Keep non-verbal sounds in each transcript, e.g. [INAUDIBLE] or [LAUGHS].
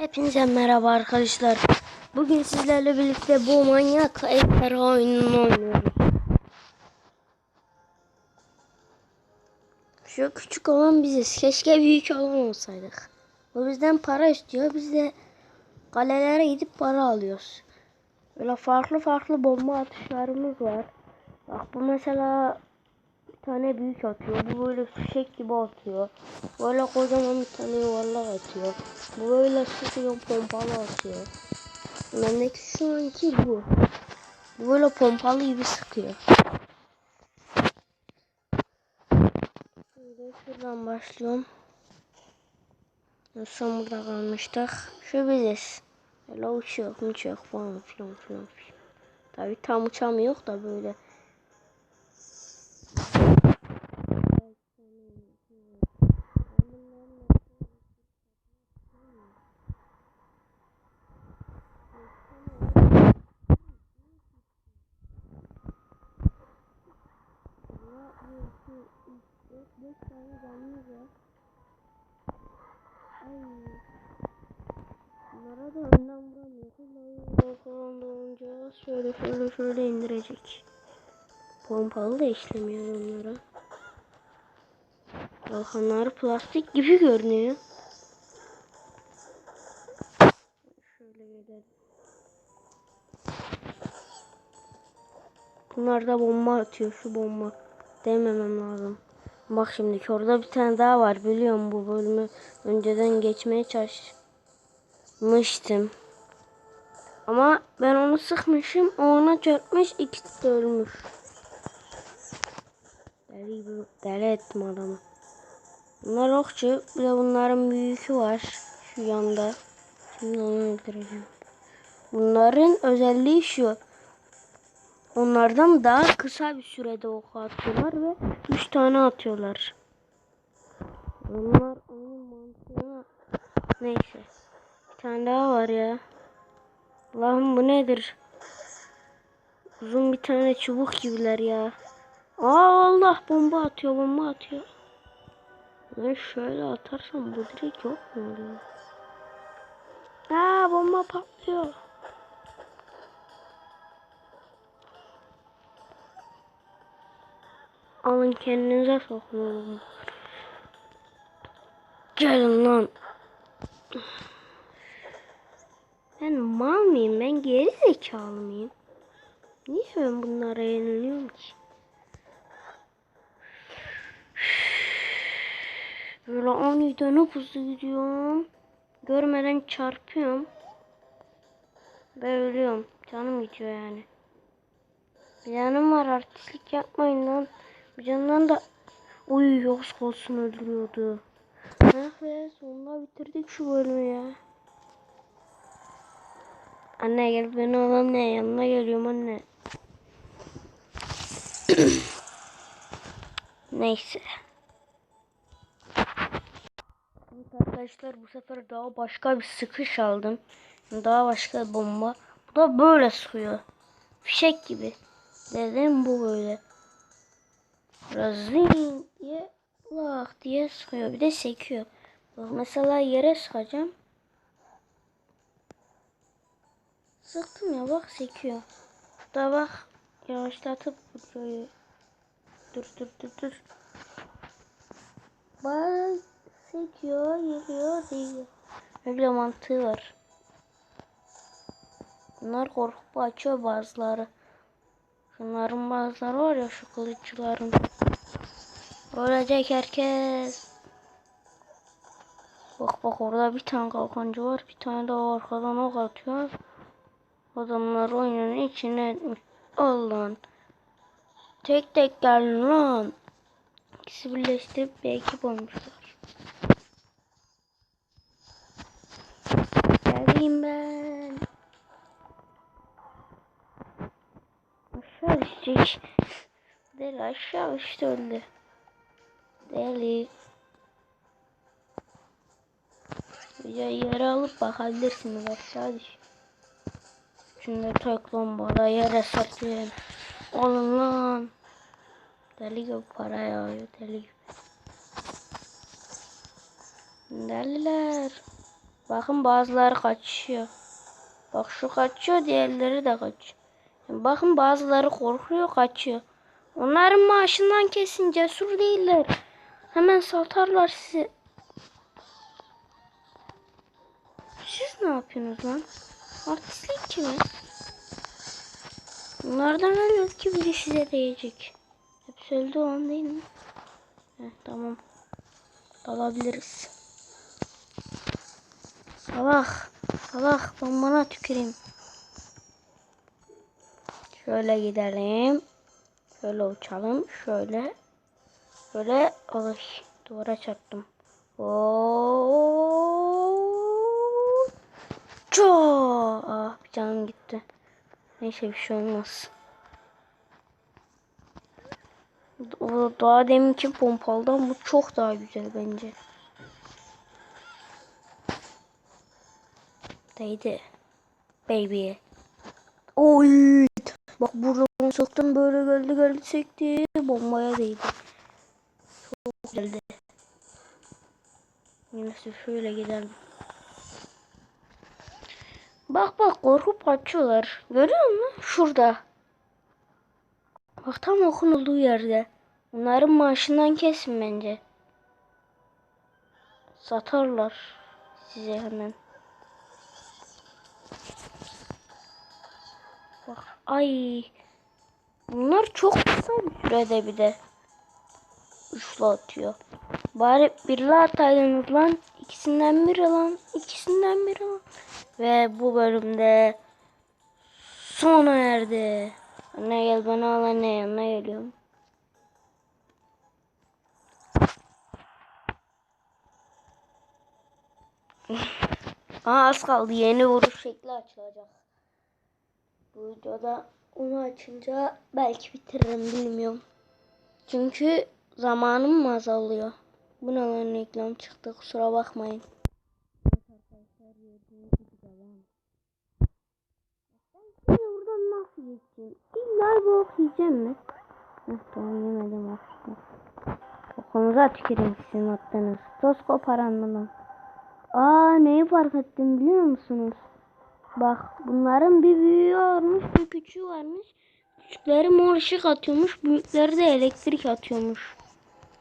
Hepinize merhaba arkadaşlar. Bugün sizlerle birlikte bu manyak ejderha oyununu oynuyoruz. Şu küçük olan biziz. Keşke büyük olan olsaydık. O bizden para istiyor. Biz de kalelere gidip para alıyoruz. Böyle farklı farklı bomba atışlarımız var. Bak bu mesela tane büyük atıyor. Bu böyle fişek gibi atıyor. Böyle kocaman bir tane yuvarlak atıyor. Bu böyle sıkıyor pompalı atıyor. Bendeki şu anki bu. Bu böyle pompalı gibi sıkıyor. Şöyle şuradan başlıyorum. Son burada kalmıştık. Şu biziz. Böyle uçuyor, uçuyor falan filan filan filan. Tabi tam uçamıyor da böyle. Bunlara da önden vuramıyor. Falan olunca şöyle şöyle şöyle indirecek. Pompalı da işlemiyor onlara. Kalkanları plastik gibi görünüyor. Şöyle gidelim. Bunlar da bomba atıyor şu bomba. Dememem lazım. Bak şimdi orada bir tane daha var biliyorum bu bölümü önceden geçmeye çalışmıştım. Ama ben onu sıkmışım o ona çarpmış ikisi de ölmüş. Deli deli ettim adamı. Bunlar okçu bir de bunların büyükü var şu yanda. Şimdi onu öldüreceğim. Bunların özelliği şu. Onlardan daha kısa bir sürede ok atıyorlar ve 3 tane atıyorlar. Onlar onun mantığına neyse. Bir tane daha var ya. Allah'ım bu nedir? Uzun bir tane çubuk gibiler ya. Aa Allah bomba atıyor bomba atıyor. Ben şöyle atarsam bu direkt yok mu oluyor? Aa bomba patlıyor. Alın kendinize sokun. Gelin lan. Ben mal mıyım? Ben geri zekalı mıyım? Niye ben bunlara yeniliyorum ki? Böyle aniden hızlı gidiyorum. Görmeden çarpıyorum. Ben ölüyorum. Canım gidiyor yani. Bir canım var artistlik yapmayın lan. Bir canından da Uy yoksa olsun öldürüyordu. Ah be sonunda bitirdik şu bölümü ya. Anne gel beni alalım ne yanına geliyorum anne. [CLEARS THROAT] Neyse. Arkadaşlar bu sefer daha başka bir sıkış aldım. Daha başka bir bomba. Bu da böyle sıkıyor. Fişek gibi. Dedim bu böyle. Razin diye lak diye sıkıyor. Bir de sekiyor. Bak mesela yere sıkacağım. Sıktım ya bak sekiyor. Da bak yavaşlatıp vuruyor. Dur dur dur dur. Bak sekiyor, geliyor, değiyor. Öyle mantığı var. Bunlar korkup açıyor bazıları. Şunların bazıları var ya şu kılıççıların. Ölecek herkes. Bak bak orada bir tane kalkancı var. Bir tane daha arkadan ok atıyor. Adamlar oyunun içine etmiş. Allah'ın. Tek tek gelin lan. İkisi birleştirip bir ekip olmuşlar. Geleyim ben. Aşağı düşecek. Deli aşağı düştü öldü. Deli. Videoyu yere alıp bakabilirsiniz aşağı düş. Şimdi tek lombada yere saklayın. Alın lan. Deli gibi para yağıyor deli gibi. Deliler. Bakın bazıları kaçıyor. Bak şu kaçıyor diğerleri de kaçıyor. Bakın bazıları korkuyor kaçıyor. Onların maaşından kesin cesur değiller. Hemen satarlar sizi. Siz ne yapıyorsunuz lan? Artistlik kimi? Bunlardan yok ki biri size değecek. Hep söyledi olan değil mi? Heh, tamam. Dalabiliriz. Salak. Salak. Bombana tüküreyim. Şöyle gidelim. Şöyle uçalım. Şöyle. Böyle. Ay. Duvara çarptım. Oo. Ah canım gitti. Neyse bir şey olmaz. O daha deminki pompalıdan bu çok daha güzel bence. Değdi. Baby. Oy. Bak buradan soktum böyle geldi geldi sekti. Bombaya değdi. Güzeldi. Yine şöyle gidelim. Bak bak korkup kaçıyorlar. Görüyor musun? Şurada. Bak tam okun olduğu yerde. Onların maaşından kesin bence. Satarlar size hemen. Bak ay. Bunlar çok kısa sürede bir de. Üçlü atıyor. Bari birli ataydınız lan. İkisinden biri lan. İkisinden biri lan. Ve bu bölümde sona erdi. Anne gel bana al anne yanına geliyorum. [LAUGHS] Aa, az kaldı yeni vuruş şekli açılacak. Bu videoda onu açınca belki bitiririm bilmiyorum. Çünkü zamanım mı azalıyor? Bu reklam çıktı kusura bakmayın. Ben şimdi buradan nasıl geçeyim? İlla bu ok yiyeceğim mi? Heh, tamam yemedim aslında. Okunuza tüküreyim sizin attığınız. Toz koparan mı? Aa neyi fark ettim biliyor musunuz? Bak bunların bir büyüğü varmış bir küçüğü varmış. Küçükleri mor ışık atıyormuş. Büyükleri de elektrik atıyormuş.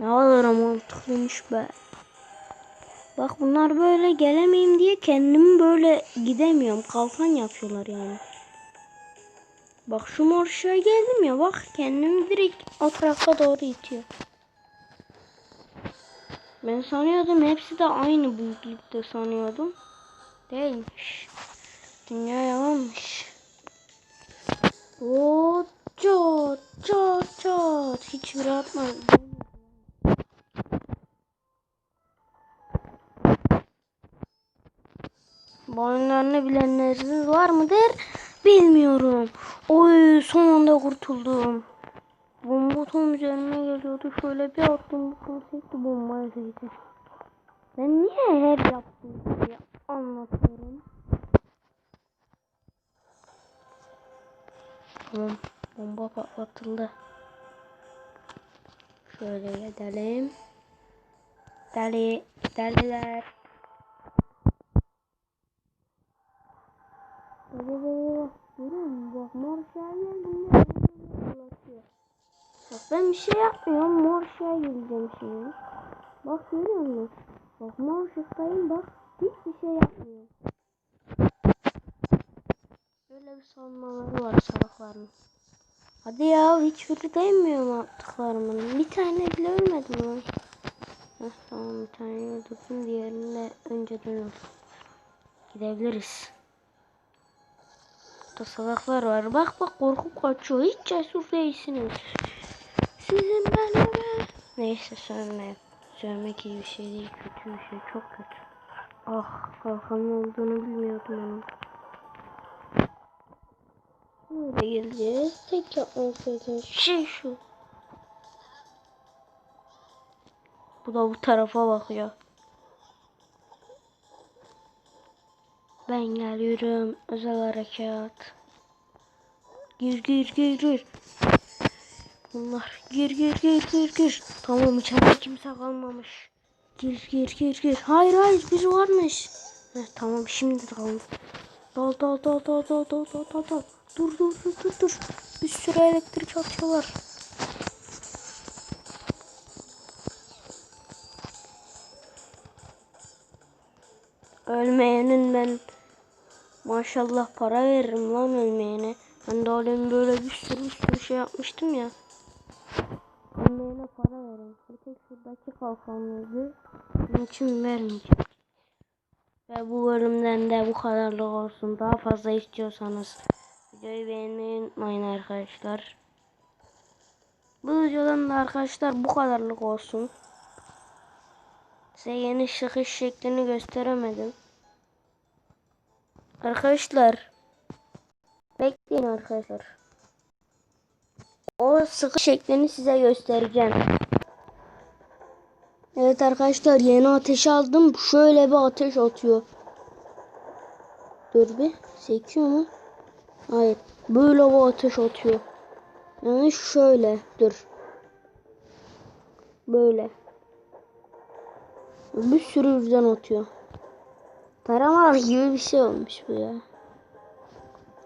Ne kadar mantıklıymış be. Bak bunlar böyle gelemeyeyim diye kendimi böyle gidemiyorum. Kalkan yapıyorlar yani. Bak şu mor geldim ya bak kendimi direkt o tarafa doğru itiyor. Ben sanıyordum hepsi de aynı büyüklükte sanıyordum. Değilmiş. Dünya yalanmış. Oo, çat çat çat. Hiçbiri atmadı. Oyunlarını bilenleriniz var mıdır? Bilmiyorum. Oy son anda kurtuldum. Bomba tam üzerime geliyordu. Şöyle bir attım. Sekti bombaya değdi. Ben niye her yaptığım şeyi anlatıyorum? Tamam. Bomba patlatıldı. Şöyle gidelim. Deli, deliler. Musun? Bak mor şey geldi. Fırlatıyor. Bak ben bir şey yapmıyorum. Mor şey geleceğim şimdi. Bak görüyor musun? Bak mor ışıktayım bak. Hiçbir şey yapmıyorum. Böyle bir savunmaları var salakların. Hadi ya hiçbiri değmiyor mu yaptıklarımın? Bir tane bile ölmedim lan. Heh, tamam bir tane öldürdüm. Diğerini de önceden öldürdüm. Gidebiliriz. Burada salaklar var. Bak bak korkup kaçıyor. Hiç cesur değilsiniz. Sizin öyle. Neyse sövme. Sövmek iyi bir şey değil. Kötü bir şey. Çok kötü. Ah kalkanın olduğunu bilmiyordum onun. Böyle geleceğiz. Tek yapmamız gereken şey şu. Bu da bu tarafa bakıyor. Ben geliyorum. Özel harekat. Gir gir gir gir. Bunlar gir gir gir gir gir. Tamam içeride kimse kalmamış. Gir gir gir gir. Hayır hayır biri varmış. Heh, tamam şimdi tamam. Dal dal dal dal dal dal dal dal dal. Dur dur dur dur dur. Bir sürü elektrik atıyorlar. Ölmeyenin ben maşallah para veririm lan ölmeyene. Ben de alem böyle bir sürü bir sürü şey yapmıştım ya. Ölmeyene para veririm. Tek şuradaki kalkanlığı bunun için vermeyeceğim. Ve bu bölümden de bu kadarlık olsun. Daha fazla istiyorsanız videoyu beğenmeyi unutmayın arkadaşlar. Bu videodan da arkadaşlar bu kadarlık olsun. Size yeni çıkış şeklini gösteremedim. Arkadaşlar bekleyin arkadaşlar. O sıkış şeklini size göstereceğim. Evet arkadaşlar yeni ateş aldım. Şöyle bir ateş atıyor. Dur bir. Sekiyor mu? Hayır. Böyle bir ateş atıyor. Yani şöyle. Dur. Böyle. Bir sürü yüzden atıyor. Taramalı gibi bir şey olmuş bu ya.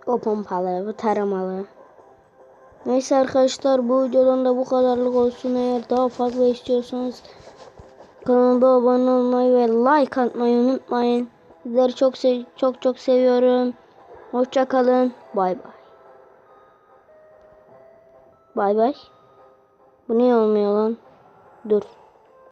O pompalı, bu taramalı. Neyse arkadaşlar bu videodan da bu kadarlık olsun. Eğer daha fazla istiyorsanız kanalıma abone olmayı ve like atmayı unutmayın. Sizleri çok çok çok seviyorum. Hoşça kalın. Bay bay. Bay bay. Bu niye olmuyor lan? Dur.